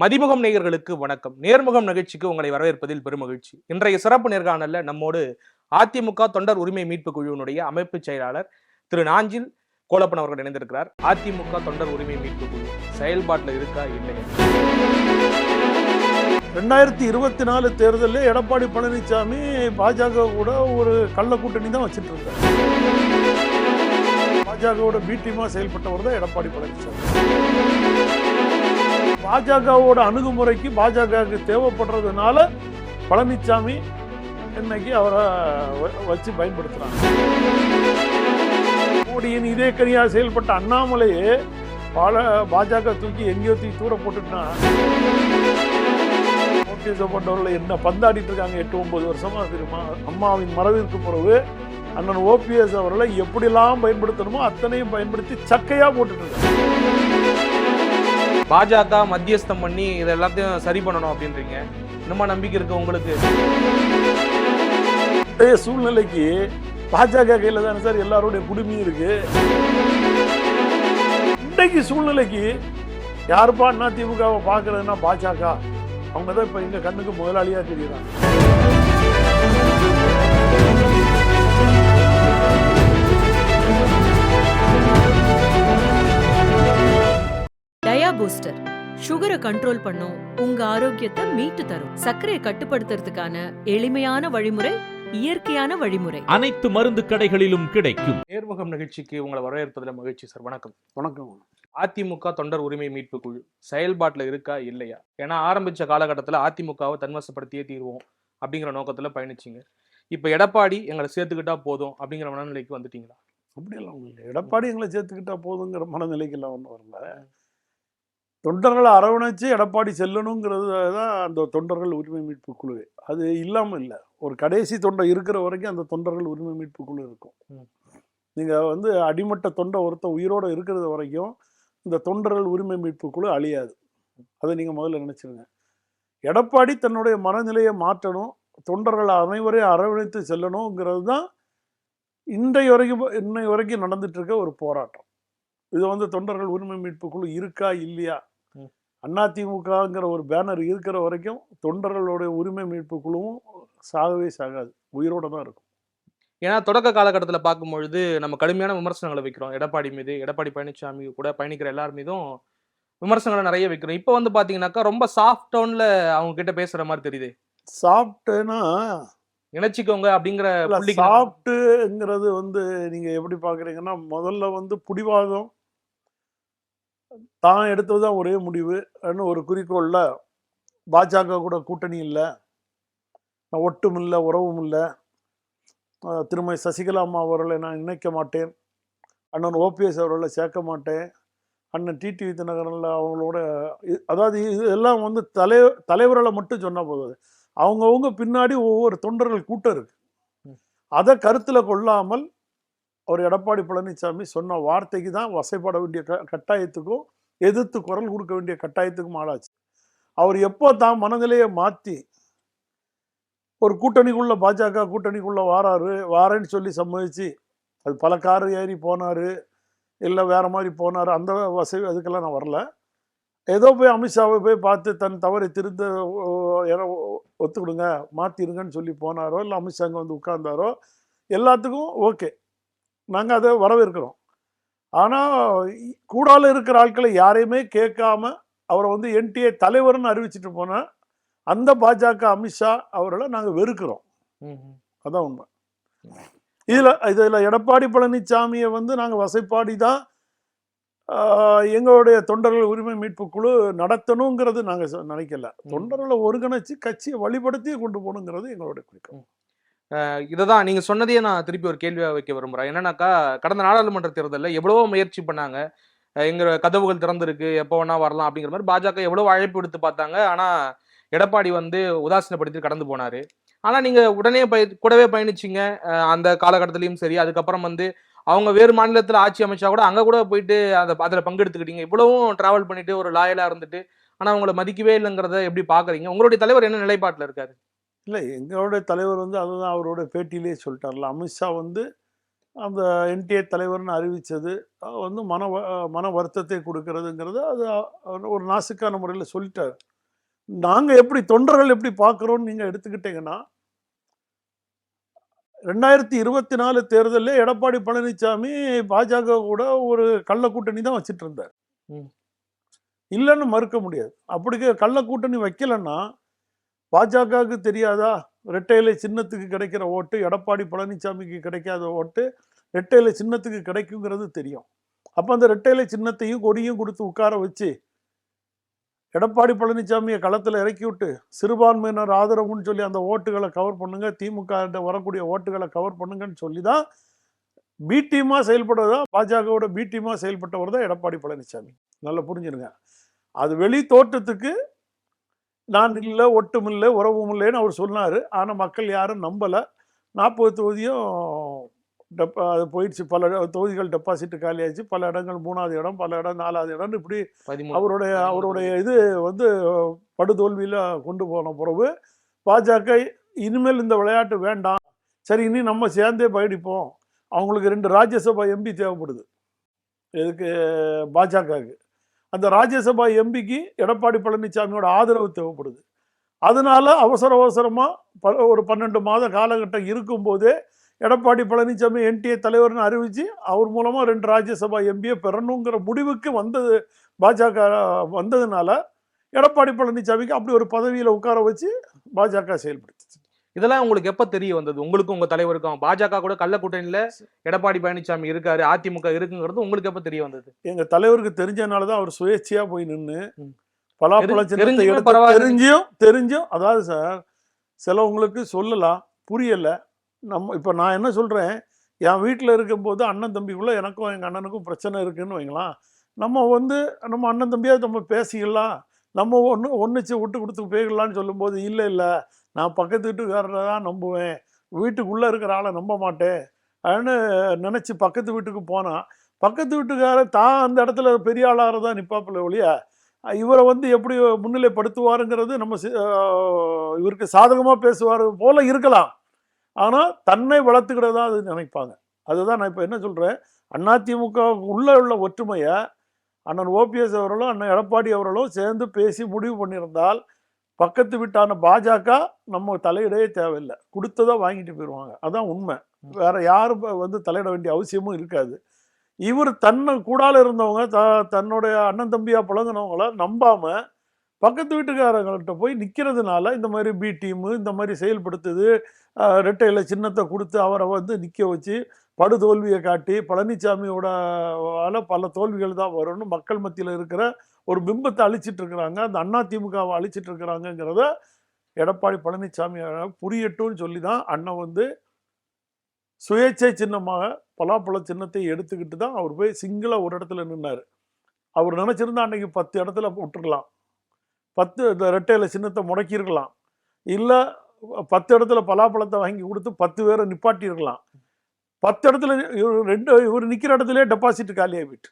மதிமுகம் நேயர்களுக்கு வணக்கம். நேர்முகம் நிகழ்ச்சிக்கு உங்களை வரவேற்பதில் பெருமகிழ்ச்சி. இன்றைய சிறப்பு நேர்காணல்ல நம்மோடு அதிமுக தொண்டர் உரிமை மீட்பு குழுவினுடைய அமைப்பு செயலாளர் திரு நாஞ்சில் கோலப்பன் அவர்கள் இணைந்திருக்கிறார். அதிமுக தொண்டர் உரிமை மீட்பு குழு செயல்பாட்டில் இருக்கா இல்லையா? ரெண்டாயிரத்தி இருபத்தி நாலு தேர்தலில் எடப்பாடி பழனிசாமி பாஜக கூட ஒரு கள்ள கூட்டணி தான் வச்சுட்டு இருந்தார் பாஜகவோட பி செயல்பட்டவர் தான் எடப்பாடி பழனிசாமி. பாஜகவோட அணுகுமுறைக்கு பாஜகவுக்கு தேவைப்படுறதுனால பழனிசாமி இன்னைக்கு அவரை வ- வச்சு பயன்படுத்துறாங்க. மோடியின் இதே கனியாக செயல்பட்ட அண்ணாமலையே பல பாஜக தூக்கி எங்கேயோ தூக்கி தூர போட்டுட்டான் ஓபிஎஸ் போன்றவர்கள் என்ன பந்தாடிட்டு இருக்காங்க எட்டு ஒன்பது வருஷமா தெரியுமா? அம்மாவின் மறைவிற்கு பிறகு அண்ணன் ஓபிஎஸ் அவர்களை எப்படிலாம் பயன்படுத்தணுமோ அத்தனையும் பயன்படுத்தி சக்கையாக போட்டுட்டு இருக்காங்க. பாஜக மத்தியஸ்தம் பண்ணி இதை எல்லாத்தையும் சரி பண்ணணும் அப்படின்றீங்க. என்னமா நம்பிக்கை இருக்கு உங்களுக்கு? சூழ்நிலைக்கு பாஜக கையில தானே சார் எல்லாருடைய குடுமையும் இருக்கு. இன்றைக்கு சூழ்நிலைக்கு யாருப்பா அண்ணா திமுகவை பார்க்கறதுன்னா பாஜக? அவங்க தான் இப்ப எங்க கண்ணுக்கு முதலாளியா தெரியுறாங்க. பூஸ்டர் சுகரை கண்ட்ரோல் பண்ணும் உங்க ஆரோக்கியத்தை மீட்டு தரும். சர்க்கரையை கட்டுப்படுத்துறதுக்கான எளிமையான வழிமுறை இயற்கையான வழிமுறை. அனைத்து மருந்து கடைகளிலும் கிடைக்கும். நேர்முகம் நிகழ்ச்சிக்கு உங்களை வரவேற்பதில் மகிழ்ச்சி சார் வணக்கம். வணக்கம். அதிமுக தொண்டர் உரிமை மீட்பு குழு செயல்பாட்டில் இருக்கா இல்லையா? ஏன்னா ஆரம்பிச்ச காலகட்டத்தில் அதிமுகவை தன்வசப்படுத்தியே தீர்வோம் அப்படிங்கிற நோக்கத்துல பயணிச்சிங்க. இப்போ எடப்பாடி எங்களை சேர்த்துக்கிட்டா போதும் அப்படிங்கிற மனநிலைக்கு வந்துட்டீங்களா? அப்படியெல்லாம் இல்லை. எடப்பாடி எங்களை சேர்த்துக்கிட்டா போதுங்கிற மனநிலைக்கெல்லாம் ஒன்றும் வரல. தொண்டர்களை அரவணைச்சு எடப்பாடி செல்லணுங்கிறது தான் அந்த தொண்டர்கள் உரிமை மீட்பு குழு. அது இல்லாமல் இல்லை. ஒரு கடைசி தொண்டை இருக்கிற வரைக்கும் அந்த தொண்டர்கள் உரிமை மீட்பு குழு இருக்கும். நீங்கள் வந்து அடிமட்ட தொண்டை ஒருத்த உயிரோட இருக்கிறது வரைக்கும் இந்த தொண்டர்கள் உரிமை மீட்பு குழு அழியாது. அதை நீங்கள் முதல்ல நினச்சிருங்க. எடப்பாடி தன்னுடைய மனநிலையை மாற்றணும். தொண்டர்கள் அனைவரையும் அரவணைத்து செல்லணுங்கிறது தான் இன்றைய வரைக்கும் இன்னை வரைக்கும் நடந்துட்டு இருக்க ஒரு போராட்டம். இது வந்து தொண்டர்கள் உரிமை மீட்பு குழு இருக்கா இல்லையா. அதிமுகங்கிற ஒரு பேனர் இருக்கிற வரைக்கும் தொண்டர்களுடைய உரிமை மீட்பு குழுவும் சாகவே சாகாது. உயிரோட தான் இருக்கும். ஏன்னா தொடக்க காலகட்டத்தில் பார்க்கும்பொழுது நம்ம கடுமையான விமர்சனங்களை வைக்கிறோம். எடப்பாடி மீது எடப்பாடி பழனிசாமி கூட பயணிக்கிற எல்லார் மீதும் விமர்சனங்களை நிறைய வைக்கிறோம். இப்போ வந்து பாத்தீங்கன்னாக்கா ரொம்ப சாஃப்ட் டவுன்ல அவங்க கிட்ட பேசுற மாதிரி தெரியுது. சாப்பிட்டுன்னா நினைச்சுக்கோங்க அப்படிங்கிற சாப்பிட்டுங்கிறது வந்து நீங்க எப்படி பாக்குறீங்கன்னா முதல்ல வந்து புடிவாதம் தான் எடுத்ததுதான் ஒரே முடிவு. ன்னு ஒரு குறிக்கோள்ல பாஜக கூட கூட்டணி இல்லை. ஒட்டும் இல்லை உறவும் இல்லை. திருமதி சசிகலா அம்மா அவர்களை நான் இணைக்க மாட்டேன். அண்ணன் ஓபிஎஸ் அவர்களை சேர்க்க மாட்டேன். அண்ணன் டிடிவி தினகரனில் அவங்களோட அதாவது இது எல்லாம் வந்து தலை தலைவர்களை மட்டும் சொன்னால் போதாது அவங்கவுங்க பின்னாடி ஒவ்வொரு தொண்டர்கள் கூட்டம் இருக்கு. ம். அதை கருத்தில் கொள்ளாமல் அவர் எடப்பாடி பழனிசாமி சொன்ன வார்த்தைக்கு தான் வசைப்பட வேண்டிய க கட்டாயத்துக்கும் எதிர்த்து குரல் கொடுக்க வேண்டிய கட்டாயத்துக்கும் ஆளாச்சு. அவர் எப்போ தான் மனநிலையை மாற்றி ஒரு கூட்டணிக்குள்ள பாஜக கூட்டணிக்குள்ள வாராரு வாரேன்னு சொல்லி சம்மதிச்சு அது பல கார் ஏறி போனாரு இல்லை வேற மாதிரி போனார் அந்த வசதி அதுக்கெல்லாம் நான் வரல. ஏதோ போய் அமித்ஷாவை போய் பார்த்து தன் தவறை திருத்த ஓ, ஒத்துக்கிடுங்க மாற்றிருங்கன்னு சொல்லி போனாரோ இல்லை அமித்ஷா அங்கே வந்து உட்கார்ந்தாரோ எல்லாத்துக்கும் ஓகே. நாங்கள் அதை வரவேற்கிறோம். ஆனால் கூடால இருக்கிற ஆட்களை யாரையுமே கேட்காம அவரை வந்து என்டிஏ தலைவர்னு அறிவிச்சிட்டு போனால் அந்த பாஜக அமித்ஷா அவர்களை நாங்கள் வெறுக்கிறோம். அதான் உண்மை. இதில் இதில் எடப்பாடி பழனிசாமியை வந்து நாங்கள் வசைப்பாடி தான் எங்களுடைய தொண்டர்கள் உரிமை மீட்பு குழு நடத்தணுங்கிறது நாங்கள் நினைக்கல. தொண்டர்களை ஒருங்கிணைச்சு கட்சியை வழிபடுத்தி கொண்டு போகணுங்கிறது எங்களுடைய குறிக்கோள். இதை தான் நீங்கள் சொன்னதையே நான் திருப்பி ஒரு கேள்வியாக வைக்க விரும்புகிறேன் என்னன்னாக்கா கடந்த நாடாளுமன்ற தேர்தலில் எவ்வளவோ முயற்சி பண்ணாங்க. எங்கள் கதவுகள் திறந்திருக்கு. எப்போ வேணா வரலாம் அப்படிங்கிற மாதிரி பாஜக எவ்வளோ அழைப்பு எடுத்து பார்த்தாங்க. ஆனால் எடப்பாடி வந்து உதாசீனப்படுத்தி கடந்து போனார். ஆனால் நீங்கள் உடனே பய கூடவே பயணிச்சிங்க. அந்த காலகட்டத்திலையும் சரி. அதுக்கப்புறம் வந்து அவங்க வேறு மாநிலத்தில் ஆட்சி அமைச்சா கூட அங்கே கூட போயிட்டு அந்த அதில் பங்கெடுத்துக்கிட்டீங்க. இவ்வளவும் டிராவல் பண்ணிட்டு ஒரு லாயலாக இருந்துட்டு ஆனால் அவங்கள மதிக்கவே இல்லைங்கிறத எப்படி பார்க்குறீங்க? உங்களுடைய தலைவர் என்ன நிலைப்பாட்டில் இருக்காரு? இல்லை எங்களுடைய தலைவர் வந்து அதுதான் அவருடைய பேட்டியிலே சொல்லிட்டார்ல. அமித்ஷா வந்து அந்த என்டிஏ தலைவர்னு அறிவித்தது வந்து மன மன வருத்தத்தை கொடுக்கறதுங்கிறது அது ஒரு நாசுக்கான முறையில் சொல்லிட்டார். நாங்கள் எப்படி தொண்டர்கள் எப்படி பார்க்குறோன்னு நீங்கள் எடுத்துக்கிட்டீங்கன்னா ரெண்டாயிரத்தி இருபத்தி நாலு தேர்தலில் எடப்பாடி பழனிசாமி பாஜக கூட ஒரு கள்ள கூட்டணி தான் வச்சிட்டு இருந்தார். இல்லைன்னு மறுக்க முடியாது. அப்படி க- கள்ள கூட்டணி வைக்கலன்னா பாஜகவுக்கு தெரியாதா? ரெட்டையிலை சின்னத்துக்கு கிடைக்கிற ஓட்டு எடப்பாடி பழனிசாமிக்கு கிடைக்காத ஓட்டு ரெட்டையிலை சின்னத்துக்கு கிடைக்குங்கிறது தெரியும். அப்போ அந்த ரெட்டையிலை சின்னத்தையும் கொடியும் கொடுத்து உட்கார வச்சு எடப்பாடி பழனிசாமியை களத்தில் இறக்கி விட்டு சிறுபான்மையினர் ஆதரவுன்னு சொல்லி அந்த ஓட்டுகளை கவர் பண்ணுங்க திமுக வரக்கூடிய ஓட்டுகளை கவர் பண்ணுங்கன்னு சொல்லி தான் பி டீமாக செயல்படுறதா பாஜகவோட பி டீமாக செயல்பட்டவர் தான் எடப்பாடி பழனிசாமி. நல்லா புரிஞ்சுருங்க. அது வெளி தோற்றத்துக்கு நான் இல்லை ஒட்டும் இல்லை உறவும் இல்லைன்னு அவர் சொன்னார். ஆனால் மக்கள் யாரும் நம்பலை. நாற்பது தொகுதியும் டெப்பா அது போயிடுச்சு. பல தொகுதிகள் டெபாசிட் காலியாச்சு பல இடங்கள் மூணாவது இடம் பல இடம் நாலாவது இடம் இப்படி அவருடைய அவருடைய இது வந்து படுதோல்வியில் கொண்டு போன பிறகு பாஜக இனிமேல் இந்த விளையாட்டு வேண்டாம். சரி இனி நம்ம சேர்ந்தே பயணிப்போம். அவங்களுக்கு ரெண்டு ராஜ்யசபா எம்பி தேவைப்படுது. எதுக்கு? பாஜகவுக்கு. அந்த ராஜ்யசபா எம்பிக்கு எடப்பாடி பழனிசாமியோட ஆதரவு தேவைப்படுது. அதனால அவசர அவசரமாக ஒரு பன்னெண்டு மாத காலகட்டம் இருக்கும்போதே எடப்பாடி பழனிசாமி என்டிஏ தலைவர்னு அறிவித்து அவர் மூலமாக ரெண்டு ராஜ்யசபா எம்பியை பெறணுங்கிற முடிவுக்கு வந்தது பாஜக வந்ததுனால எடப்பாடி பழனிசாமிக்கு அப்படி ஒரு பதவியில் உட்கார வச்சு பாஜக செயல்படுத்து இதெல்லாம் உங்களுக்கு எப்ப தெரிய வந்தது? உங்களுக்கும் உங்க தலைவருக்கும். பாஜக கூட கள்ள கூட்டணியில எடப்பாடி பழனிசாமி இருக்காரு அதிமுக இருக்குங்கிறது உங்களுக்கு எப்ப தெரிய வந்தது? எங்க தலைவருக்கு தெரிஞ்சனால தான் அவர் சுயேட்சையா போய் நின்று ம். பலாப்பழ தெரி- சின்னத்தை தெரிஞ்சுமே. தெரிஞ்சும் அதாவது சார் சிலவங்களுக்கு சொல்லலாம் புரியல. நம்ம இப்போ நான் என்ன சொல்றேன்? என் வீட்டில் இருக்கும்போது அண்ணன் தம்பிக்குள்ள எனக்கும் எங்கள் அண்ணனுக்கும் பிரச்சனை இருக்குன்னு வைங்களேன். நம்ம வந்து நம்ம அண்ணன் தம்பியா நம்ம பேசிக்கலாம். நம்ம ஒன்று ஒன்றுச்சு விட்டு கொடுத்து போயிடலான்னு சொல்லும்போது இல்லை இல்லை நான் பக்கத்து வீட்டுக்காரரை தான் நம்புவேன். வீட்டுக்குள்ளே இருக்கிற ஆளை நம்ப மாட்டேன். அப்படின்னு நினச்சி பக்கத்து வீட்டுக்கு போனால் பக்கத்து வீட்டுக்காரர் தான் அந்த இடத்துல பெரிய ஆளாக தான் நிப்பாப்பில் ஒழியா இவரை வந்து எப்படி முன்னிலைப்படுத்துவாருங்கிறது நம்ம இவருக்கு சாதகமாக பேசுவார் போல இருக்கலாம். ஆனால் தன்னை வளர்த்துக்கிறதா அது நினைப்பாங்க. அதுதான் நான் இப்போ என்ன சொல்கிறேன் அதிமுக உள்ளே உள்ள ஒற்றுமையை அண்ணன் ஓபிஎஸ் அவர்களும் அண்ணன் எடப்பாடி அவர்களும் சேர்ந்து பேசி முடிவு பண்ணியிருந்தால் பக்கத்து வீட்டான பாஜக நம்ம தலையிடவே தேவையில்லை. கொடுத்ததை வாங்கிட்டு போயிடுவாங்க அதான் உண்மை. வேற யாரும் வந்து தலையிட வேண்டிய அவசியமும் இருக்காது. இவர் தன்னை கூடால இருந்தவங்க த தன்னுடைய அண்ணன் தம்பியா பழகுனவங்கள நம்பாம பக்கத்து வீட்டுக்காரங்கள்ட்ட போய் நிற்கிறதுனால இந்த மாதிரி பி டீமு இந்த மாதிரி செயல்படுத்துது ரெட்டையில சின்னத்தை கொடுத்து அவரை வந்து நிற்க வச்சு படுதோல்வியை காட்டி பழனிசாமியோட பல தோல்விகள் தான் வரும்னு மக்கள் மத்தியில் இருக்கிற ஒரு பிம்பத்தை அழிச்சிட்டு இருக்கிறாங்க அந்த அண்ணா திமுகவை அழிச்சிட்டு இருக்கிறாங்கிறத எடப்பாடி பழனிசாமி புரியட்டும்னு சொல்லி தான் அண்ணன் வந்து சுயேட்சை சின்னமாக பலாப்பழ சின்னத்தை எடுத்துக்கிட்டு தான் அவர் போய் சிங்கிளாக ஒரு இடத்துல நின்னார். அவர் நினைச்சிருந்தா அன்னைக்கு பத்து இடத்துல விட்டுருக்கலாம் பத்து இந்த ரெட்டையில சின்னத்தை முடக்கியிருக்கலாம். இல்லை பத்து இடத்துல பலாப்பழத்தை வாங்கி கொடுத்து பத்து பேரை நிப்பாட்டியிருக்கலாம். பத்து இடத்துல இவர் ரெண்டு இவர் நிற்கிற இடத்துல டெபாசிட் காலி ஆகிட்டு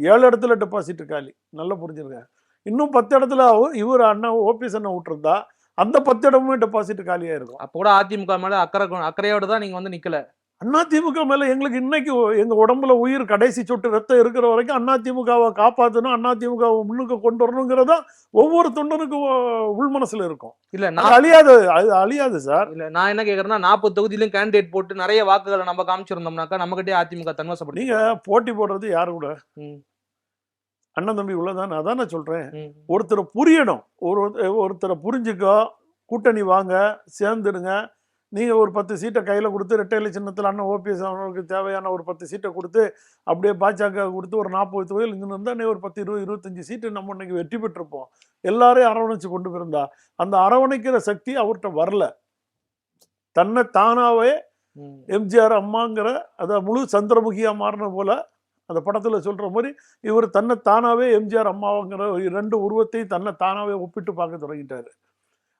ஏழு இடத்துல டெபாசிட் காலி நல்லா புரிஞ்சுருங்க இன்னும் பத்து இடத்துல இவர் அண்ணன் ஓபிஎஸ் அண்ணன் விட்டுருந்தா அந்த பத்து இடமுமே டெபாசிட் காலியாக இருக்கும். அப்ப கூட அதிமுக மேல அக்கறை அக்கறையோட தான் நீங்க வந்து நிக்கல. அண்ணா திமுக மேல எங்களுக்கு இன்னைக்கு எங்க உடம்புல உயிர் கடைசி சொட்டு ரத்தம் இருக்கிற வரைக்கும் அண்ணா திமுகவை காப்பாற்றணும் அண்ணா திமுகவை முன்னுக்கு கொண்டு வரணுங்கிறதா ஒவ்வொரு தொண்டனுக்கும் உள் மனசுல இருக்கும். இல்ல நான் அழியாது அது அழியாது சார். இல்ல நான் என்ன கேக்குறேன்னா நாற்பது தொகுதியிலும் கேண்டிடேட் போட்டு நிறைய வாக்குகளை நம்ம காமிச்சிருந்தோம்னாக்கா நம்ம கிட்டே அதிமுக தன்வசப்படி நீங்க போட்டி போடுறது யாரு கூட? ம். அண்ணன் தம்பி உள்ளதானே. அதான் நான் சொல்றேன். ம். ஒருத்தரை புரியணும். ஒரு ஒருத்தரை புரிஞ்சுக்கோ. கூட்டணி வாங்க. சேர்ந்துடுங்க. நீங்க ஒரு பத்து சீட்டை கையில கொடுத்து ரெட்டையில சின்னத்தில் அண்ணன் ஓபிஎஸ் அவர்களுக்கு தேவையான ஒரு பத்து சீட்டை கொடுத்து அப்படியே பாஜக கொடுத்து ஒரு நாற்பது தொகையில் இங்கே இருந்தால் நீ ஒரு பத்து இருபது இருபத்தஞ்சு சீட்டு நம்ம இன்னைக்கு வெற்றி பெற்றிருப்போம். எல்லாரையும் அரவணைச்சு கொண்டு போயிருந்தா. அந்த அரவணைக்கிற சக்தி அவர்கிட்ட வரல. தன்னை தானாவே. எம்ஜிஆர் அம்மாங்கிற அதை முழு சந்திரமுகியா மாறின போல அந்த படத்துல சொல்ற மாதிரி இவர் தன்னை தானாவே எம்ஜிஆர் அம்மாவுங்கிற ஒரு ரெண்டு உருவத்தையும் தன்னை தானாவே ஒப்பிட்டு பார்க்க தொடங்கிட்டாரு.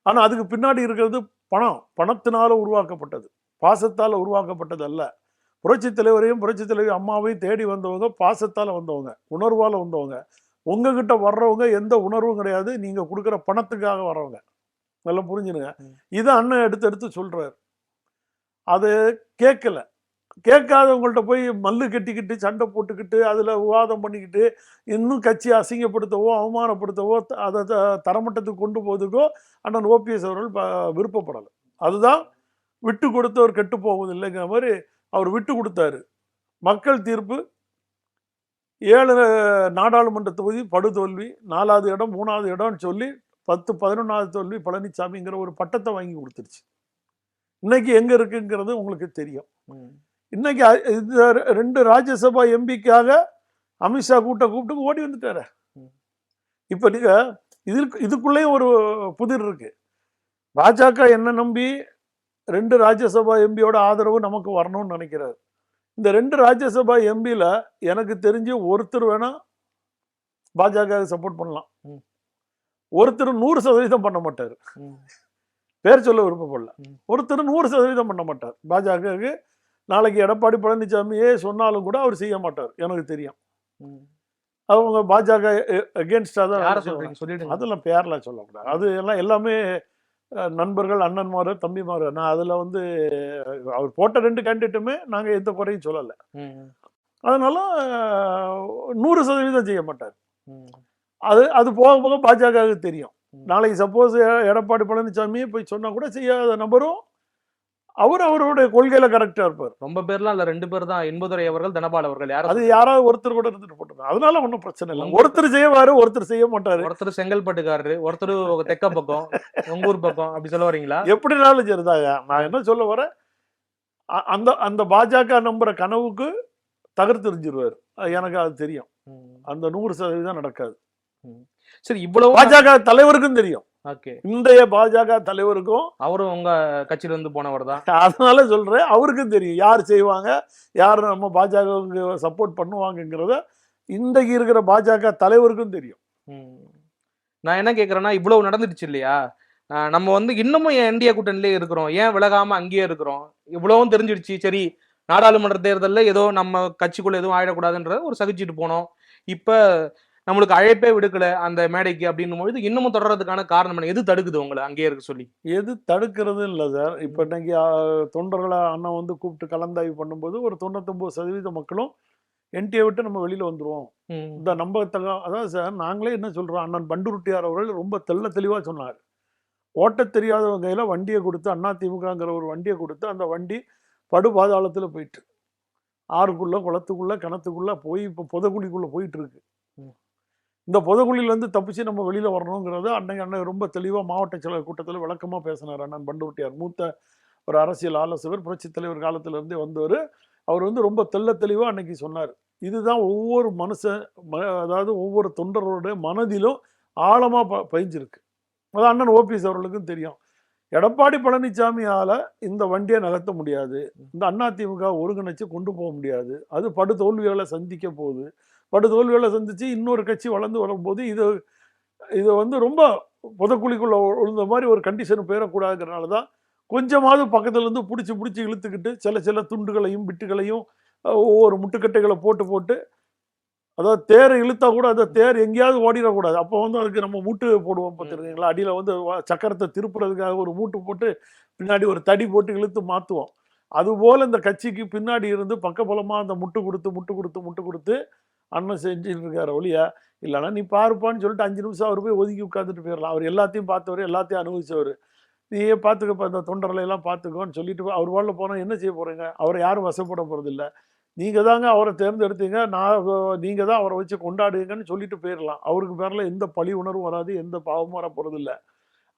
ஆனா அதுக்கு பின்னாடி இருக்கிறது பணம். பணத்தினால உருவாக்கப்பட்டது. பாசத்தால உருவாக்கப்பட்டது அல்ல. புரட்சி தலைவரையும் புரட்சி தலைவி அம்மாவையும் தேடி வந்தவங்க பாசத்தால வந்தவங்க உணர்வால வந்தவங்க. உங்ககிட்ட வர்றவங்க எந்த உணர்வும் கிடையாது. நீங்க கொடுக்குற பணத்துக்காக வர்றவங்க. நல்லா புரிஞ்சுனுங்க. இதை அண்ணன் எடுத்து எடுத்து சொல்றாரு. அது கேட்கல. கேட்காதவங்கள்ட்ட போய் மல்லு கட்டிக்கிட்டு சண்டை போட்டுக்கிட்டு அதில் விவாதம் பண்ணிக்கிட்டு இன்னும் கட்சியை அசிங்கப்படுத்தவோ அவமானப்படுத்தவோ த- அதை த- தரமட்டத்துக்கு கொண்டு போவதுக்கோ அண்ணன் ஓபிஎஸ் அவர்கள் ப- விருப்பப்படலை. அதுதான் விட்டு கொடுத்தவர் கெட்டு போவதில்லைங்கிற மாதிரி அவர் விட்டு கொடுத்தாரு. மக்கள் தீர்ப்பு ஏழு நாடாளுமன்ற தொகுதி படுதோல்வி நாலாவது இடம் மூணாவது இடம்னு சொல்லி பத்து பதினொன்றாவது தோல்வி பழனிசாமிங்கிற ஒரு பட்டத்தை வாங்கி கொடுத்துருச்சு. இன்னைக்கு எங்கே இருக்குங்கிறது உங்களுக்கு தெரியும். ம். இன்னைக்கு அ- இந்த ரெண்டு ராஜ்யசபா எம்பிக்காக அமித்ஷா கூட்ட கூப்பிட்டு ஓடி வந்துட்டாரு. இப்ப நீங்க இதுக்கு இதுக்குள்ளேயும் ஒரு புதிர் இருக்கு பாஜக என்ன நம்பி ரெண்டு ராஜ்யசபா எம்பியோட ஆதரவு நமக்கு வரணும்னு நினைக்கிறாரு இந்த ரெண்டு ராஜ்யசபா எம்பியில எனக்கு தெரிஞ்சு ஒருத்தர் வேணா பாஜக சப்போர்ட் பண்ணலாம். ஒருத்தர் நூறு சதவீதம் பண்ண மாட்டாரு. பேர் சொல்ல விருப்பப்படல. ஒருத்தர் நூறு சதவீதம் பண்ண மாட்டார் பாஜகவுக்கு நாளைக்கு எடப்பாடி பழனிசாமியே சொன்னாலும் கூட அவர் செய்ய மாட்டார் எனக்கு தெரியும். அவங்க பாஜக அகேன்ஸ்டாக தான் சொல்லிடுங்க. அதெல்லாம் பேர்லாம் சொல்லக்கூடாது அது எல்லாம் எல்லாமே நண்பர்கள் அண்ணன்மாரு தம்பிமாரு. நான் அதில் வந்து அவர் போட்ட ரெண்டு கேண்டிடேட்டுமே நாங்கள் எந்த குறையும் சொல்லலை. அதனால நூறு சதவீதம் செய்ய மாட்டார். அது அது போக போக பாஜகவுக்கு தெரியும். நாளைக்கு சப்போஸ் எடப்பாடி பழனிசாமியே போய் சொன்னா கூட செய்யாத நபரும் அவர் அவருடைய கொள்கையில கரெக்டா இருப்பார். ரொம்ப பேர்லாம் இல்ல ரெண்டு பேர் தான். இன்பதுரை அவர்கள் தனபால் அவர்கள் யார அது யாராவது ஒருத்தர் கூட இருந்துட்டு போட்டோம் அதனால ஒன்றும் பிரச்சனை இல்லை. ஒருத்தர் செய்வாரு ஒருத்தர் செய்ய மாட்டாரு. ஒருத்தர் செங்கல்பட்டுக்காரரு ஒருத்தர் தெக்க பக்கம் உங்க ஊர் பக்கம் அப்படி சொல்ல வரீங்களா? எப்படினாலும் சரிதாங்க நான் என்ன சொல்ல வரேன்? அந்த அந்த பாஜக நம்புற கனவுக்கு தகர்த்தெறிஞ்சிருவார் எனக்கு அது தெரியும். அந்த நூறு சதவீதம் நடக்காது. சரி இவ்வளவு பாஜக தலைவருக்கும் தெரியும். இன்றைய பாஜக தலைவருக்கும் அவரும் உங்க கட்சியில இருந்து போனவர் தான் அதனால சொல்றேன் அவருக்கும் தெரியும் யார் செய்வாங்க யார் நம்ம பாஜகவுக்கு சப்போர்ட் பண்ணுவாங்கங்கிறத இன்றைக்கு இருக்கிற பாஜக தலைவருக்கும் தெரியும். நான் என்ன கேக்குறேன்னா இவ்வளவு நடந்துடுச்சு இல்லையா? நம்ம வந்து இன்னமும் ஏன் இந்தியா கூட்டணியிலே இருக்கிறோம்? ஏன் விலகாம அங்கேயே இருக்கிறோம்? இவ்வளவும் தெரிஞ்சிடுச்சு சரி நாடாளுமன்ற தேர்தல்ல ஏதோ நம்ம கட்சிக்குள்ள எதுவும் ஆயிடக்கூடாதுன்ற ஒரு சகிச்சுட்டு போனோம். இப்ப நம்மளுக்கு அழைப்பே விடுக்கல அந்த மேடைக்கு அப்படின்னும் பொழுது இன்னமும் தொடர்றதுக்கான காரணம் என்ன? எது தடுக்குது உங்களை அங்கேயே இருக்க சொல்லி? எது தடுக்கிறது இல்லை சார். இப்போ இன்னைக்கு தொண்டர்களை அண்ணன் வந்து கூப்பிட்டு கலந்தாய்வு பண்ணும்போது ஒரு தொண்ணூத்தொம்பது சதவீத மக்களும் என்டிஏ விட்டு நம்ம வெளியில வந்துருவோம். ம். இந்த நம்பகத்தக அதாவது சார் நாங்களே என்ன சொல்றோம்? அண்ணன் பண்டுருட்டியார் அவர்கள் ரொம்ப தெள்ள தெளிவா சொன்னார். ஓட்டத் தெரியாதவங்க கையில வண்டியை கொடுத்து அண்ணா திமுகங்கிற ஒரு வண்டியை கொடுத்து அந்த வண்டி படு பாதாளத்துல போயிட்டு ஆறுக்குள்ள குளத்துக்குள்ள கிணத்துக்குள்ள போய் இப்போ புதகுழிக்குள்ள போயிட்டு இருக்கு. ம். இந்த புதகுழியிலேருந்து தப்பிச்சு நம்ம வெளியில் வரணுங்கிறத அன்னைக்கு அண்ணன் ரொம்ப தெளிவாக மாவட்ட செயலர் கூட்டத்தில் விளக்கமாக பேசினார் அண்ணன் பண்டுவட்டியார் மூத்த ஒரு அரசியல் ஆலோசகர் புரட்சி தலைவர் காலத்துலேருந்தே வந்தவர். அவர் வந்து ரொம்ப தெள்ள தெளிவாக அன்னைக்கு சொன்னார். இதுதான் ஒவ்வொரு மனுஷன் ம- அதாவது ஒவ்வொரு தொண்டரோட மனதிலும் ஆழமாக ப பயிஞ்சிருக்கு அது அண்ணன் ஓபிஎஸ் அவர்களுக்கும் தெரியும். எடப்பாடி பழனிசாமியால் இந்த வண்டியை நகர்த்த முடியாது. இந்த அதிமுக ஒருங்கிணைச்சு கொண்டு போக முடியாது. அது படு தோல்விகளை சந்திக்க போகுது. படு தோல்விகளை சந்திச்சு இன்னொரு கட்சி வளர்ந்து வரும்போது இது இது வந்து ரொம்ப புதக்குழிக்குள்ள விழுந்த மாதிரி ஒரு கண்டிஷன் போயிடக்கூடாதுங்கிறனால தான் கொஞ்சமாவது பக்கத்துல இருந்து பிடிச்சி பிடிச்சி இழுத்துக்கிட்டு சில சில துண்டுகளையும் பிட்டுகளையும் ஒவ்வொரு முட்டுக்கட்டைகளை போட்டு போட்டு அதாவது தேரை இழுத்தா கூட அந்த தேர் எங்கேயாவது ஓடிடக்கூடாது. அப்போ வந்து அதுக்கு நம்ம மூட்டு போடுவோம் பார்த்துருக்கீங்களா? அடியில் வந்து சக்கரத்தை திருப்புறதுக்காக ஒரு மூட்டு போட்டு பின்னாடி ஒரு தடி போட்டு இழுத்து மாற்றுவோம் அதுபோல் இந்த கட்சிக்கு பின்னாடி இருந்து பக்கபலமாக அந்த முட்டு கொடுத்து முட்டு கொடுத்து முட்டு கொடுத்து அண்ணன் செஞ்சுட்டு இருக்கார் ஒழிய இல்லைன்னா நீ பாருப்பான்னு சொல்லிட்டு அஞ்சு நிமிஷம் அவர் போய் ஒதுக்கி உட்காந்துட்டு போயிடலாம். அவர் எல்லாத்தையும் பார்த்தவர் எல்லாத்தையும் அனுபவிச்சவர். நீயே பார்த்துக்கப்ப இந்த தொண்டர்களை எல்லாம் பார்த்துக்கோன்னு சொல்லிட்டு அவர் வாழ போனால் என்ன செய்ய போகிறீங்க அவரை யாரும் வசப்பட போகிறதில்ல நீங்கள் தாங்க அவரை தேர்ந்தெடுத்தீங்க. நான் நீங்கள் தான் அவரை வச்சு கொண்டாடுங்கன்னு சொல்லிட்டு போயிடலாம். அவருக்கு பேரில் எந்த பழி உணர்வும் வராது எந்த பாவமும் வர போகிறதில்ல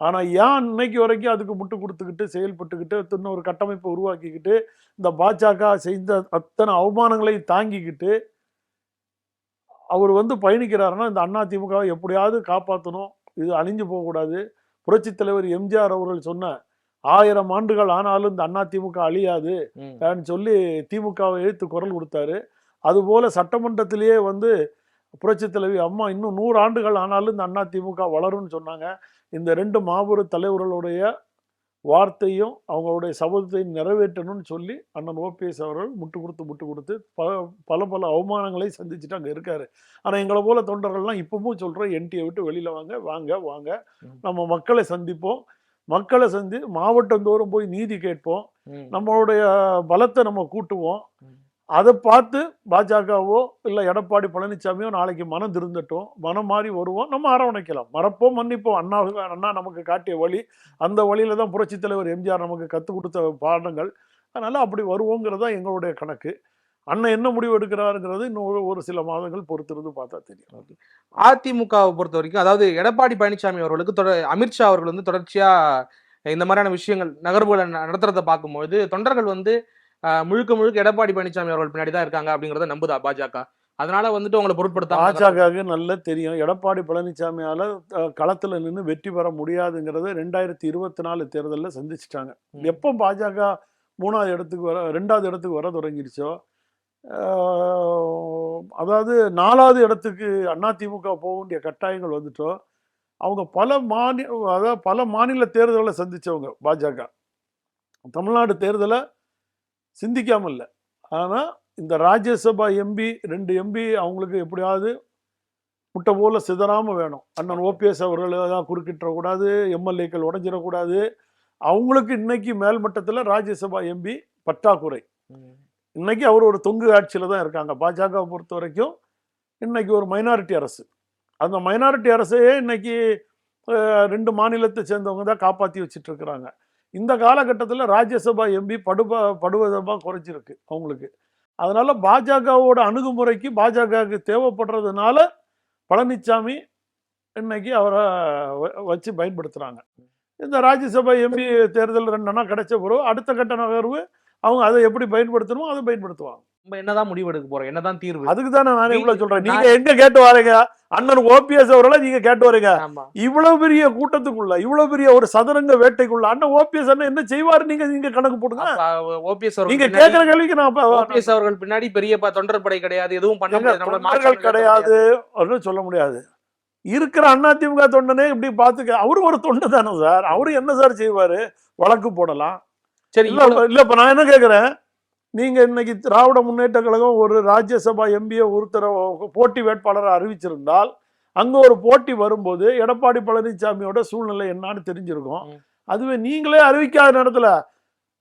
ஆனால் ஏன் இன்னைக்கு வரைக்கும் அதுக்கு முட்டு கொடுத்துக்கிட்டு செயல்பட்டுக்கிட்டு இன்னும் ஒரு கட்டமைப்பை உருவாக்கிக்கிட்டு இந்த பாஜக செய்த அத்தனை அவமானங்களை தாங்கிக்கிட்டு அவர் வந்து பயணிக்கிறாருன்னா இந்த அண்ணா திமுகவை எப்படியாவது காப்பாற்றணும் இது அழிஞ்சு போகக்கூடாது. புரட்சித் தலைவர் எம்ஜிஆர் அவர்கள் சொன்ன ஆயிரம் ஆண்டுகள் ஆனாலும் இந்த அண்ணா திமுக அழியாது சொல்லி திமுகவை எதிர்த்து குரல் கொடுத்தாரு. அதுபோல சட்டமன்றத்திலேயே வந்து புரட்சித் தலைவி அம்மா இன்னும் நூறு ஆண்டுகள் ஆனாலும் இந்த அண்ணா திமுக வளரும்னு சொன்னாங்க. இந்த ரெண்டு மாபெரும் தலைவர்களுடைய வார்த்தையும் அவங்களுடைய சபதத்தையும் நிறைவேற்றணும்னு சொல்லி அண்ணன் ஓபிஎஸ் அவர்கள் முட்டு கொடுத்து முட்டு கொடுத்து பல பல பல அவமானங்களை சந்திச்சுட்டு அங்கே இருக்காரு ஆனால் எங்களை போல தொண்டர்கள்லாம் இப்பவும் சொல்கிறோம் என்டியை விட்டு வெளியில் வாங்க வாங்க வாங்க. நம்ம மக்களை சந்திப்போம் மக்களை சந்தி மாவட்டந்தோறும் போய் நீதி கேட்போம். நம்மளுடைய பலத்தை நம்ம கூட்டுவோம். அதை பார்த்து பாஜகவோ இல்லை எடப்பாடி பழனிசாமியோ நாளைக்கு மனம் திருந்தட்டும் மனம் மாறி வருவோம். நம்ம அரவணைக்கலாம். மறப்போம் மன்னிப்போம். அண்ணா அண்ணா நமக்கு காட்டிய வழி அந்த வழியில தான் புரட்சித் தலைவர் எம்ஜிஆர் நமக்கு கற்றுக் கொடுத்த பாடங்கள். அதனால் அப்படி வருவோங்கிறது தான் எங்களுடைய கணக்கு. அண்ணன் என்ன முடிவு எடுக்கிறாருங்கிறது இன்னும் ஒரு- சில மாதங்கள் பொறுத்திருந்து பார்த்தா தெரியும். அதிமுகவை பொறுத்த வரைக்கும் அதாவது எடப்பாடி பழனிசாமி அவர்களுக்கு தொடர் அமித்ஷா அவர்கள் வந்து தொடர்ச்சியாக இந்த மாதிரியான விஷயங்கள் நகர்வுகளை நடத்துறதை பார்க்கும்போது தொண்டர்கள் வந்து முழுக்க முழுக்க எடப்பாடி பழனிசாமி அவர்கள் பின்னாடி தான் இருக்காங்க அப்படிங்கறத நம்புதா பாஜக. அதனால வந்துட்டு உங்களை பொருட்படுத்தாம பாஜகவுக்கு நல்லா தெரியும். எடப்பாடி பழனிசாமியால களத்துல நின்று வெற்றி பெற முடியாதுங்கிறத ரெண்டாயிரத்தி இருபத்தி நாலு தேர்தலில் சந்திச்சிட்டாங்க. எப்போ பாஜக மூணாவது இடத்துக்கு வர ரெண்டாவது இடத்துக்கு வர தொடங்கிருச்சோ ஆஹ், அதாவது நாலாவது இடத்துக்கு அதிமுக போக வேண்டிய கட்டாயங்கள் வந்துட்டோ? அவங்க பல மாநில அதாவது பல மாநில தேர்தலை சந்திச்சவங்க பாஜக. தமிழ்நாடு தேர்தலை சிந்திக்காம இல்லை ஆனால் இந்த ராஜ்யசபா எம்பி ரெண்டு எம்பி அவங்களுக்கு எப்படியாவது முட்டை போல சிதறாம வேணும். அண்ணன் ஓபிஎஸ் அவர்கள் தான் குறுக்கிட்டக்கூடாது எம்எல்ஏக்கள் உடஞ்சிடக்கூடாது. அவங்களுக்கு இன்னைக்கு மேல்மட்டத்தில் ராஜ்யசபா எம்பி பற்றாக்குறை. இன்னைக்கு அவர் ஒரு தொங்கு ஆட்சியில் தான் இருக்காங்க. பாஜக பொறுத்த வரைக்கும் இன்னைக்கு ஒரு மைனாரிட்டி அரசு. அந்த மைனாரிட்டி அரசையே இன்னைக்கு ரெண்டு மாநிலத்தை சேர்ந்தவங்க தான் காப்பாற்றி வச்சிட்டு இருக்கிறாங்க இந்த காலகட்டத்தில் ராஜ்யசபா எம்பி படுபா படுவதமாக குறைஞ்சிருக்கு அவங்களுக்கு. அதனால் பாஜகவோட அணுகுமுறைக்கு பாஜகவுக்கு தேவைப்படுறதுனால பழனிசாமி இன்னைக்கு அவரை வ- வச்சு பயன்படுத்துகிறாங்க இந்த ராஜ்யசபா எம்பி தேர்தல் ரெண்டுனா கிடைச்ச பிறகு அடுத்த கட்ட நகர்வு அவங்க அதை எப்படி பயன்படுத்தணுமோ அதை பயன்படுத்துவாங்க. நம்ம என்னதான் முடிவு எடுக்க போறோம்? என்னதான் தீர்வு? அதுக்கு தானே நான் இவ்வளவு சொல்றேன். நீங்க எங்க கேட்டு வரீங்க? அண்ணன் ஓபிஎஸ் அவர்களை நீங்க கேட்டு வரீங்க. இவ்வளவு பெரிய கூட்டத்துக்குள்ள இவ்வளவு பெரிய ஒரு சதுரங்க வேட்டைக்குள்ள அண்ணன் ஓபிஎஸ் அண்ணன் என்ன செய்வாரு? நீங்க நீங்க கணக்கு போடுங்க. ஓபிஎஸ் நீங்க அவர்கள் கேக்குற கேள்விக்கு நான் ஓபிஎஸ் அவர்கள் பின்னாடி பெரிய தொண்டர் படை கிடையாது எதுவும் பண்ண முடியாது. கிடையாது அப்படின்னு சொல்ல முடியாது. இருக்கிற அதிமுக தொண்டனே இப்படி பாத்துக்க அவரு ஒரு தொண்டு தானே சார். அவரு என்ன சார் செய்வாரு? வழக்கு போடலாம். சரி இல்ல இல்ல இப்ப நான் என்ன கேக்குறேன்? நீங்க இன்னைக்கு திராவிட முன்னேற்ற கழகம் ஒரு ராஜ்யசபா எம்பியை ஒருத்தரை போட்டி வேட்பாளரை அறிவிச்சிருந்தால் அங்க ஒரு போட்டி வரும்போது எடப்பாடி பழனிசாமியோட சூழ்நிலை என்னன்னு தெரிஞ்சிருக்கும். அதுவே நீங்களே அறிவிக்காத நேரத்துல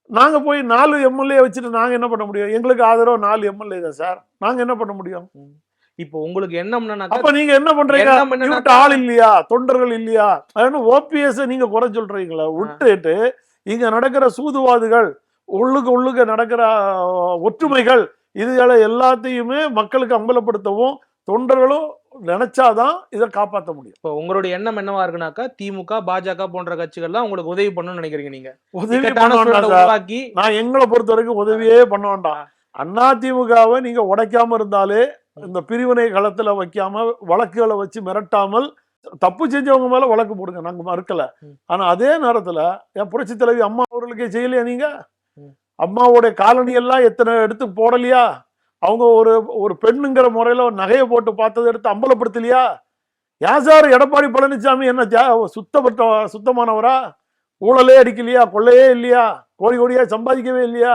நாங்க போய் நாலு எம்எல்ஏ வச்சுட்டு நாங்க என்ன பண்ண முடியும்? எங்களுக்கு ஆதரவு நாலு எம்எல்ஏ தான் சார். நாங்க என்ன பண்ண முடியும்? இப்போ உங்களுக்கு என்ன அப்ப நீங்க என்ன பண்றீங்க? ஆள் இல்லையா? தொண்டர்கள் இல்லையா? ஓபிஎஸ் நீங்க குறை சொல்றீங்களா விட்டுட்டு இங்க நடக்கிற சூதுவாதுகள் உள்ளுக்கு உள்ளுக்கு நடக்கிற ஒற்றுமைகள் இதுகளை எல்லாத்தையுமே மக்களுக்கு அம்பலப்படுத்தவும் தொண்டர்களும் நினைச்சாதான் இதை காப்பாற்ற முடியும். இப்போ உங்களுடைய எண்ணம் என்னவா இருக்குனாக்கா திமுக பாஜக போன்ற கட்சிகள்லாம் உங்களுக்கு உதவி பண்ணணும்னு நினைக்கிறீங்க நீங்க. உதவி உருவாக்கி நான் எங்களை பொறுத்த வரைக்கும் உதவியே பண்ண வேண்டாம். அண்ணா திமுகவை நீங்க உடைக்காம இருந்தாலே இந்த பிரிவினை களத்துல வைக்காம வழக்குகளை வச்சு மிரட்டாமல் தப்பு செஞ்சவங்க மேல வழக்கு போடுங்க. நாங்க மறுக்கல. ஆனா அதே நேரத்துல என் புரட்சி தலைவி அம்மா அவர்களுக்கே செய்யலையா நீங்க. அம்மாவோடைய காலனி எல்லாம் எத்தனை எடுத்து போடலையா? அவங்க ஒரு ஒரு பெண்ணுங்கிற முறையில ஒரு நகையை போட்டு பார்த்ததை எடுத்து அம்பலப்படுத்தலையா? ஏன் சார் எடப்பாடி பழனிசாமி? என்ன சுத்தப்பட்ட சுத்தமானவரா? ஊழலே அடிக்கலையா? கொள்ளையே இல்லையா? கோடி கோடியா சம்பாதிக்கவே இல்லையா.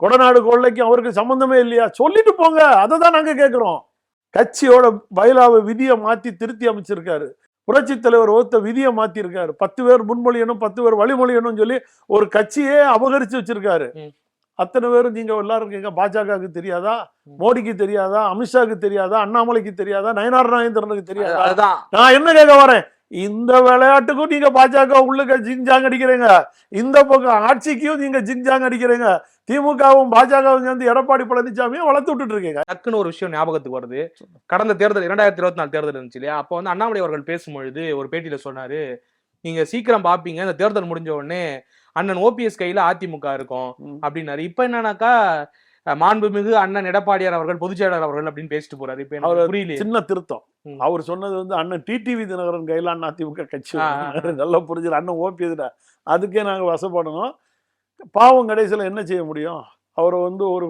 கொடநாடு கொள்ளைக்கும் அவருக்கு சம்பந்தமே இல்லையா? சொல்லிட்டு போங்க. அதை தான் நாங்க கேட்கிறோம் கட்சியோட பயிலாவை விதியை மாத்தி திருத்தி அமைச்சிருக்காரு. புரட்சி தலைவர் ஒருத்த விதியை மாத்தி இருக்காரு பத்து பேர் முன்மொழியணும் பத்து பேர் வழிமொழியணும் சொல்லி ஒரு கட்சியே அபகரிச்சு வச்சிருக்காரு. அத்தனை பேரும் நீங்க எல்லாரும் இருக்கீங்க பாஜகவுக்கு தெரியாதா. மோடிக்கு தெரியாதா? அமித்ஷாக்கு தெரியாதா? அண்ணாமலைக்கு தெரியாதா? நயனார் நாகேந்திரனுக்கு தெரியாதா? நான் என்ன கேட்க வரேன்? இந்த விளையாட்டுக்கும் நீங்க பாஜக உள்ளுக்க ஜிங்ஜாங் அடிக்கிறீங்க. இந்த பக்கம் ஆட்சிக்கும் நீங்க ஜிங்ஜாங் அடிக்கிறீங்க. திமுகவும் பாஜகவும் சேர்ந்து எடப்பாடி பழனிசாமியும் வளர்த்து விட்டுட்டு இருக்கீங்க. டக்குன்னு ஒரு விஷயம் ஞாபகத்துக்கு வருது. கடந்த தேர்தல் இரண்டாயிரத்தி இருபத்தி நாலு தேர்தல் இருந்துச்சு இல்லையா? அப்போ வந்து அண்ணாமலை அவர்கள் பேசும்பொழுது ஒரு பேட்டியில சொன்னாரு நீங்க சீக்கிரம் பாப்பீங்க இந்த தேர்தல் முடிஞ்ச உடனே அண்ணன் ஓபிஎஸ் கையில அதிமுக இருக்கும். அப்படின்னாரு. இப்ப என்னன்னாக்கா மாண்புமிகு அண்ணன் எடப்பாடியார் அவர்கள் பொதுச் செயலாளர் அவர்கள் அப்படின்னு பேசிட்டு போறாரு. இப்ப அவரு புரியலையே. சின்ன திருத்தம். அவர் சொன்னது வந்து அண்ணன் டிடிவி தினகரன் கையில அண்ணா திமுக கட்சி. நல்லா புரிஞ்சு அண்ணன் ஓபியதுல அதுக்கே நாங்க வசப்படணும். பாவம் கடைசியில் என்ன செய்ய முடியும்? அவரை வந்து ஒரு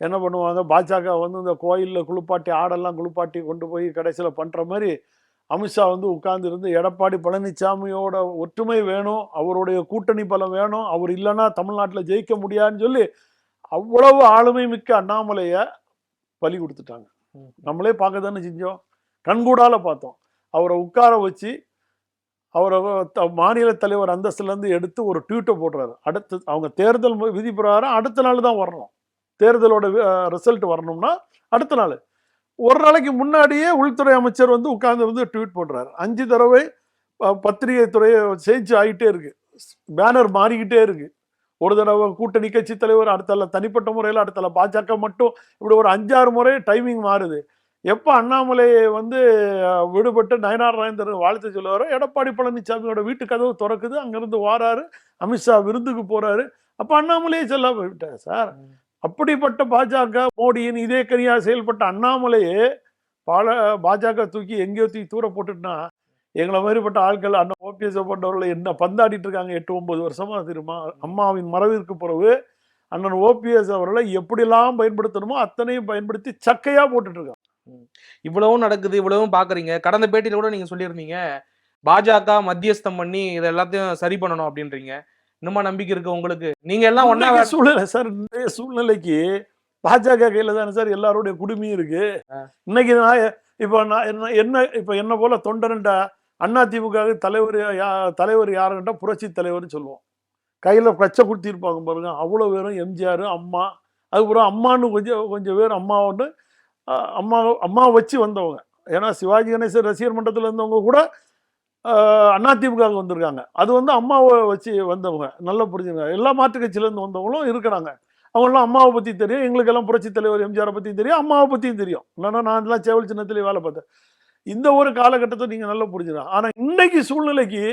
என்ன பண்ணுவாங்க? பாஜக வந்து இந்த கோயிலில் குளிப்பாட்டி ஆடெல்லாம் குளிப்பாட்டி கொண்டு போய் கடைசியில் பண்ற மாதிரி அமித்ஷா வந்து உட்கார்ந்து இருந்து எடப்பாடி பழனிசாமியோட ஒற்றுமை வேணும் அவருடைய கூட்டணி பலம் வேணும் அவர் இல்லைன்னா தமிழ்நாட்டில் ஜெயிக்க முடியாதுன்னு சொல்லி அவ்வளவு ஆளுமை மிக்க அண்ணாமலைய பலி கொடுத்துட்டாங்க. நம்மளே பார்க்க தானே செஞ்சோம். கண்கூடால பார்த்தோம். அவரை உட்கார வச்சு அவரை த- மாநில தலைவர் அந்தஸ்துலேருந்து எடுத்து ஒரு ட்வீட்டை போடுறாரு. அடுத்து அவங்க தேர்தல் விதி பிரகாரம் அடுத்த நாள் தான் வரணும். தேர்தலோட ரிசல்ட் வரணும்னா அடுத்த நாள். ஒரு நாளைக்கு முன்னாடியே உள்துறை அமைச்சர் வந்து உட்கார்ந்து வந்து ட்வீட் போடுறாரு. அஞ்சு தடவை பத்திரிகை துறையை சேஞ்ச் ஆகிட்டே இருக்கு. பேனர் மாறிக்கிட்டே இருக்கு. ஒரு தடவை கூட்டணி கட்சி தலைவர் அடுத்தால தனிப்பட்ட முறையில் அடுத்தால பாஜக மட்டும் இப்படி ஒரு அஞ்சாறு முறை டைமிங் மாறுது. எப்போ அண்ணாமலை வந்து விடுபட்டு நயனார் நாயந்தர் வாழ்த்து சொல்லுவாரோ எடப்பாடி பழனிசாமியோட வீட்டு கதவு திறக்குது. அங்கிருந்து வாராரு. அமித்ஷா விருந்துக்கு போறாரு. அப்போ அண்ணாமலையே செல்ல விட்டார் சார். அப்படிப்பட்ட பாஜக மோடியின் இதே கனியா செயல்பட்ட அண்ணாமலையே பால பாஜக தூக்கி எங்கேயோ தூக்கி தூர போட்டுட்டுனா எங்களை மாதிரிப்பட்ட ஆட்கள் அண்ணன் ஓபிஎஸ் போன்றவர்களை என்ன பந்தாடிட்டு இருக்காங்க எட்டு ஒன்பது வருஷமா தெரியுமா? அம்மாவின் மறைவிற்கு பிறகு அண்ணன் ஓபிஎஸ் அவர்களை எப்படிலாம் பயன்படுத்தணுமோ அத்தனையும் பயன்படுத்தி சக்கையா போட்டுட்டு இருக்காங்க. இவ்வளவும் நடக்குது இவ்வளவும் பாக்குறீங்க. கடந்த பேட்டியில கூட நீங்க சொல்லியிருந்தீங்க பாஜக மத்தியஸ்தம் பண்ணி இதை எல்லாத்தையும் சரி பண்ணணும் அப்படின்றீங்க. இன்னுமா நம்பிக்கை இருக்கு உங்களுக்கு? நீங்க எல்லாம் ஒன்னா சூழ்நிலை சார் இன்றைய சூழ்நிலைக்கு பாஜக கையில தானே சார் எல்லாருடைய குடுமையும் இருக்கு. இன்னைக்கு நான் இப்போ நான் என்ன என்ன இப்போ என்ன போல தொண்டன்டா அண்ணா திமுக தலைவர் யா- தலைவர் யாருன்னா புரட்சி தலைவர்னு சொல்லுவோம். கையில் கச்சை கொடுத்திருப்பாங்க பாருங்க. அவ்வளோ பேரும் எம்ஜிஆர் அம்மா அதுக்கப்புறம் அம்மான்னு கொஞ்சம் கொஞ்சம் பேர் அம்மாவோன்னு அஹ், அம்மா அம்மா வச்சு வந்தவங்க. ஏன்னா சிவாஜி கணேசன் ரசிகர் மன்றத்தில் இருந்தவங்க கூட அண்ணா வந்திருக்காங்க. அது வந்து அம்மாவை வச்சு வந்தவங்க. நல்லா புரிஞ்சுங்க. எல்லா மாற்று கட்சியிலேருந்து வந்தவங்களும் இருக்கிறாங்க. அவங்களாம் அம்மாவை பற்றி தெரியும். எங்களுக்கெல்லாம் புரட்சி தலைவர் எம்ஜிஆரை பற்றியும் தெரியும். அம்மாவை பற்றியும் தெரியும். இல்லைன்னா நான் எல்லாம் சேவல் சின்னத்துலேயே வேலை பார்த்தேன். இந்த ஒரு காலகட்டத்தை நீங்கள் நல்லா புரிஞ்சுக்கலாம் ஆனால் இன்னைக்கு சூழ்நிலைக்கு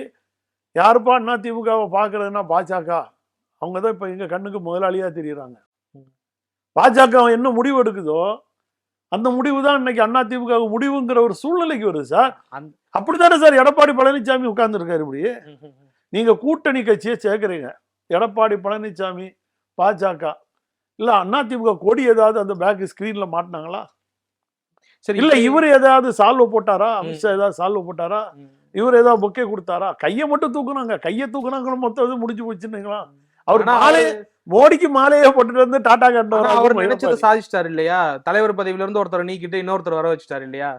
யாருப்பா அண்ணா திமுகவை பார்க்குறதுன்னா பாஜக? அவங்க தான் இப்போ எங்கள் கண்ணுக்கு முதலாளியாக தெரியுறாங்க. பாஜக என்ன முடிவு எடுக்குதோ அந்த முடிவு தான் இன்னைக்கு அண்ணா திமுக முடிவுங்கிற ஒரு சூழ்நிலைக்கு வருது சார். அப்படித்தானே சார் எடப்பாடி பழனிசாமி உட்கார்ந்துருக்காரு இப்படி? நீங்க கூட்டணி கட்சியை சேர்க்குறீங்க. எடப்பாடி பழனிசாமி பாஜக. இல்ல அதிமுக கொடி ஏதாவது அந்த பேக் ஸ்கிரீன்ல மாட்டினாங்களா? சரி இல்ல இவர் ஏதாவது சால்வ் போட்டாரா? அமித்ஷா ஏதாவது சால்வ் போட்டாரா. இவர் ஏதாவது பொக்கே கொடுத்தாரா? கையை மட்டும் தூக்குனாங்க. கையை தூக்குனாங்க மொத்தம் இது முடிஞ்சு போச்சுன்னீங்களா? அவர் மாலை மோடிக்கு மாலையே போட்டுட்டு வந்து டாடா ஆனா அவர் கண்டவர் நினைச்சதை சாதிச்சிட்டாரு இல்லையா? தலைவர் பதவியில இருந்து ஒருத்தரை நீக்கிட்டு இன்னொருத்தர் வர வச்சுட்டாரு இல்லையா?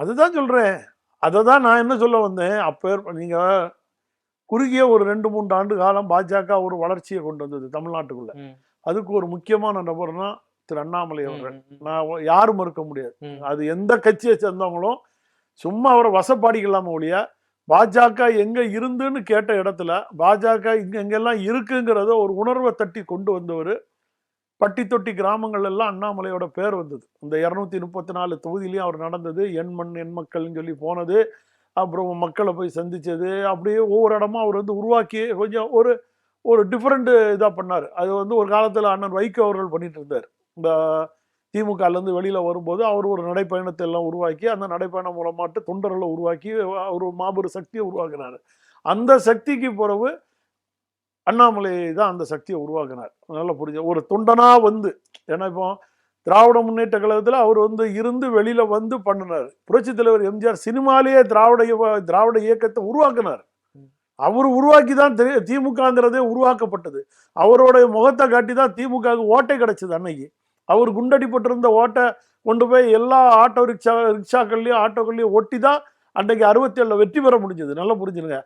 அதுதான் சொல்றேன். அதை தான் நான் என்ன சொல்ல வந்தேன்? அப்போ நீங்க குறுகிய ஒரு ரெண்டு மூன்று ஆண்டு காலம் பாஜக ஒரு வளர்ச்சியை கொண்டு வந்தது தமிழ்நாட்டுக்குள்ள. அதுக்கு ஒரு முக்கியமான நபர்னா திரு அண்ணாமலை அவர்கள். நான் யாரும் மறுக்க முடியாது. அது எந்த கட்சியை சேர்ந்தவங்களும் சும்மா அவரை வசப்பாடிக்கலாம ஒழிய பாஜக எங்க இருந்துன்னு கேட்ட இடத்துல பாஜக இங்க எங்கெல்லாம் இருக்குங்கிறத ஒரு உணர்வை தட்டி கொண்டு வந்தவர் பட்டி தொட்டி கிராமங்கள் எல்லாம் அண்ணாமலையோட பேர் வந்தது. இந்த இரநூத்தி முப்பத்தி நாலு தொகுதியிலையும் அவர் நடந்தது. எண் மண் எண் மக்கள்னு சொல்லி போனது. அப்புறம் மக்களை போய் சந்திச்சது. அப்படியே ஒவ்வொரு இடமா அவர் வந்து உருவாக்கி கொஞ்சம் ஒரு ஒரு டிஃப்ரெண்ட் இதாக பண்ணார். அது வந்து ஒரு காலத்தில் அண்ணன் வைகோ அவர்கள் பண்ணிட்டு இருந்தார். இந்த திமுகலேருந்து வெளியில் வரும்போது அவர் ஒரு நடைப்பயணத்தை எல்லாம் உருவாக்கி அந்த நடைப்பயணம் மூலமாட்டு தொண்டர்களை உருவாக்கி ஒரு மாபெரும் சக்தியை உருவாக்குனார். அந்த சக்திக்கு பிறகு அண்ணாமலை தான் அந்த சக்தியை உருவாக்கினார். நல்லா புரிஞ்ச ஒரு தொண்டனாக வந்து ஏன்னா இப்போ திராவிட முன்னேற்ற கழகத்தில் அவர் வந்து இருந்து வெளியில் வந்து பண்ணினார். புரட்சி தலைவர் எம்ஜிஆர் சினிமாலேயே திராவிட திராவிட இயக்கத்தை உருவாக்குனார். அவர் உருவாக்கி தான் தெரி- திமுகங்கிறதே உருவாக்கப்பட்டது. அவருடைய முகத்தை காட்டி தான் திமுகவுக்கு ஓட்டை கிடைச்சது அன்னைக்கு. அவர் குண்டடிப்பட்டிருந்த ஓட்டை கொண்டு போய் எல்லா ஆட்டோ ரிக்ஷா ரிக்ஷாக்கள்லையும் ஆட்டோக்கள்லையும் ஒட்டி தான் அன்றைக்கு அறுபத்தி ஏழில் வெற்றி பெற முடிஞ்சது. நல்லா புரிஞ்சுருங்க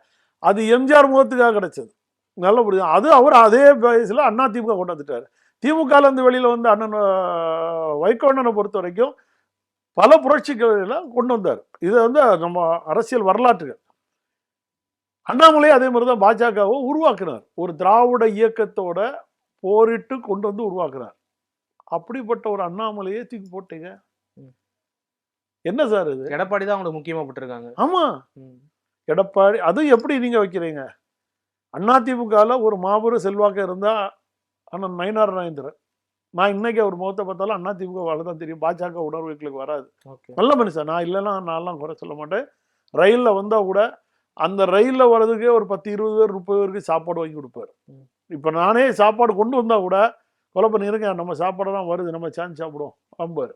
அது எம்ஜிஆர் முகத்துக்காக கிடைச்சது. நல்லா புரிஞ்சு அது அவர் அதே வயசில் அண்ணா திமுக கொண்டாந்துட்டார் திமுகலேருந்து வெளியில் வந்து அண்ணன் அஹ், வைகோ அண்ணனை பொறுத்த வரைக்கும் பல புரட்சிகளை கொண்டு வந்தார். இது வந்து நம்ம அரசியல் வரலாற்றுகள். அண்ணாமலை அதே மாதிரி தான் பாஜகவை உருவாக்குனார் ஒரு திராவிட இயக்கத்தோட போரிட்டு கொண்டு வந்து உருவாக்குனார் அப்படிப்பட்ட ஒரு அண்ணாமலையே தூக்கி போட்டீங்க? என்ன சார் இது? எடப்பாடி தான் அவங்களுக்கு முக்கியமா பட்டிருக்காங்க. ஆமா. எடப்பாடி அது எப்படி நீங்க வைக்கிறீங்க? அதிமுகவில் ஒரு மாபெரும் செல்வாக்கு இருந்தா அண்ணன் நயினார் நாயந்திரன் நான் இன்னைக்கு அவர் முகத்தை பார்த்தாலும் அதிமுக தான் தெரியும். பாஜக உணர்வு எங்களுக்கு வராது. நல்ல மனுஷன் நான் இல்லைன்னா நான்லாம் குறை சொல்ல மாட்டேன். ரயிலில் வந்தால் கூட அந்த ரயிலில் வர்றதுக்கே ஒரு பத்து இருபது பேர் முப்பது பேருக்கு சாப்பாடு வாங்கி கொடுப்பாரு. இப்போ நானே சாப்பாடு கொண்டு வந்தா கூட கொலை பண்ணிருங்க நம்ம சாப்பாடு தான் வருது நம்ம சான்ஸ் சாப்பிடுவோம் அம்பார்.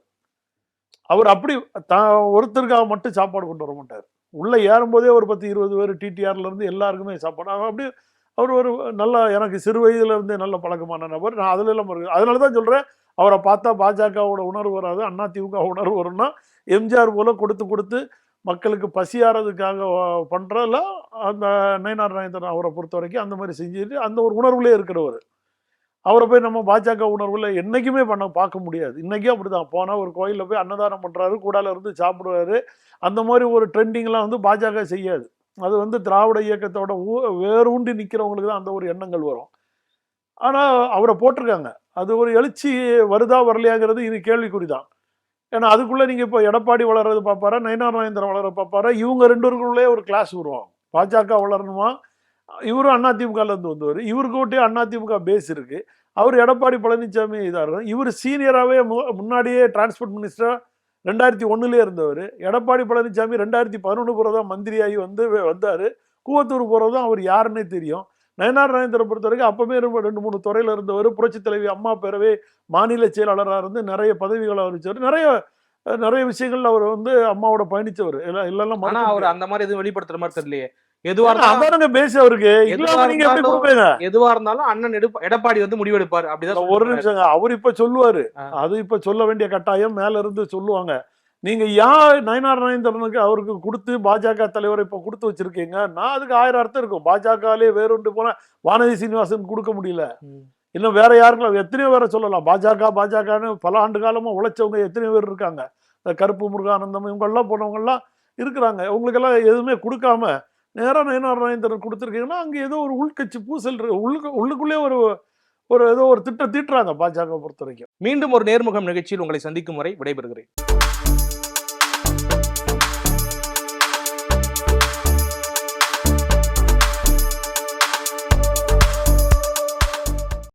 அவர் அப்படி தான் ஒருத்தருக்காக மட்டும் சாப்பாடு கொண்டு வர மாட்டார். உள்ளே ஏறும்போதே ஒரு பத்து இருபது பேர் டிடிஆர்ல இருந்து எல்லாருக்குமே சாப்பாடு. அவர் அப்படி அவர் ஒரு நல்ல எனக்கு சிறு வயதுலேருந்தே நல்ல பழக்கமான நபர். நான் அதில் எல்லாம் இருக்கு அதனால தான் சொல்கிறேன் அவரை பார்த்தா பாஜகவோட உணர்வு வராது அண்ணா திமுக உணர்வு வரும்னா எம்ஜிஆர் போல கொடுத்து கொடுத்து மக்களுக்கு பசியாறதுக்காக வ- அந்த நயனார் நாயந்தன் அவரை பொறுத்த வரைக்கும் அந்த மாதிரி செஞ்சுட்டு அந்த ஒரு உணர்வுலேயே இருக்கிறவர். அவரை போய் நம்ம பாஜக உணர்வில் என்றைக்குமே பண்ண பார்க்க முடியாது. இன்றைக்கும் அப்படி தான் போனால் ஒரு கோயிலில் போய் அன்னதானம் பண்ணுறாரு கூடால இருந்து சாப்பிடுவாரு. அந்த மாதிரி ஒரு ட்ரெண்டிங்லாம் வந்து பாஜக செய்யாது. அது வந்து திராவிட இயக்கத்தோட ஊ- வேரூண்டி நிற்கிறவங்களுக்கு தான் அந்த ஒரு எண்ணங்கள் வரும். ஆனால் அவரை போட்டிருக்காங்க. அது ஒரு எழுச்சி வருதா வரலையாங்கிறது இது கேள்விக்குறி தான் ஏன்னா அதுக்குள்ளே நீங்கள் இப்போ எடப்பாடி வளர்றது பார்ப்பாரா நயனார் நாயந்திரன் வளர பார்ப்பாரா? இவங்க ரெண்டு பேருக்குள்ளே ஒரு கிளாஸ் உருவாகும். பாஜக வளரணுமா? இவரும் அதிமுகல இருந்து வந்தவர். இவருக்கு ஒட்டி அதிமுக பேஸ் இருக்கு. அவர் எடப்பாடி பழனிசாமி இதாக இருக்கும் இவர் சீனியராகவே முன்னாடியே டிரான்ஸ்போர்ட் மினிஸ்டரா ரெண்டாயிரத்தி ஒண்ணுலயே இருந்தவர். எடப்பாடி பழனிசாமி ரெண்டாயிரத்தி பதினொன்று போகிறதான் மந்திரியாகி வந்து வந்தார். கூவத்தூர் போகிறதும் அவர் யாருன்னே தெரியும். நயனார் நாயந்திர பொறுத்த வரைக்கும் அப்பவே ரொம்ப ரெண்டு மூணு துறையில இருந்தவர். புரட்சி தலைவி அம்மா பேரவை மாநில செயலாளராக இருந்து நிறைய பதவிகளை வகிச்சவர் நிறைய நிறைய விஷயங்கள்ல அவர் வந்து அம்மாவோட பயணிச்சவர். எல்லாம் இல்லைன்னா அவர் அந்த மாதிரி எதுவும் வெளிப்படுத்துற மாதிரி தெரியலையே. எதுவா இருந்தாலும் பேச அவருக்கு. எதுவா இருந்தாலும் கொடுப்பீங்க? எதுவா இருந்தாலும் அண்ணன் எடுப்ப- எடப்பாடி வந்து முடிவெடுப்பார். அப்படிதான் ஒரு. நிமிஷங்க அவர் இப்ப சொல்லுவாரு. அது இப்ப சொல்ல வேண்டிய கட்டாயம் மேல இருந்து சொல்லுவாங்க. நீங்க யார் நயனார் நயன்தரனுக்கு அவருக்கு கொடுத்து பாஜக தலைவரை இப்ப கொடுத்து வச்சிருக்கீங்க? நான் அதுக்கு ஆயிரம் அர்த்தம் இருக்கும். பாஜகலே வேறொன்று போனா வானதி சீனிவாசன் கொடுக்க முடியல. இன்னும் வேற யாருக்கும் எத்தனையோ பேரை சொல்லலாம். பாஜக பாஜகன்னு பல ஆண்டு காலமா உழைச்சவங்க எத்தனையோ பேர் இருக்காங்க. இந்த கருப்பு முருகானந்தம் இவங்க எல்லாம் போனவங்க எல்லாம் இருக்கிறாங்க. உங்களுக்கெல்லாம் எதுவுமே கொடுக்காம நேராக நயனார் நயன்தரன் கொடுத்துருக்கீங்கன்னா அங்கே ஏதோ ஒரு உள்கட்சி பூசல் உள்ளுக்கு உள்ளுக்குள்ளே ஒரு ஒரு ஏதோ ஒரு திட்டம் தீட்டுறாங்க பாஜக பொறுத்த வரைக்கும். மீண்டும் ஒரு நேர்முகம் நிகழ்ச்சியில் உங்களை சந்திக்கும் வரை விடைபெறுகிறேன்.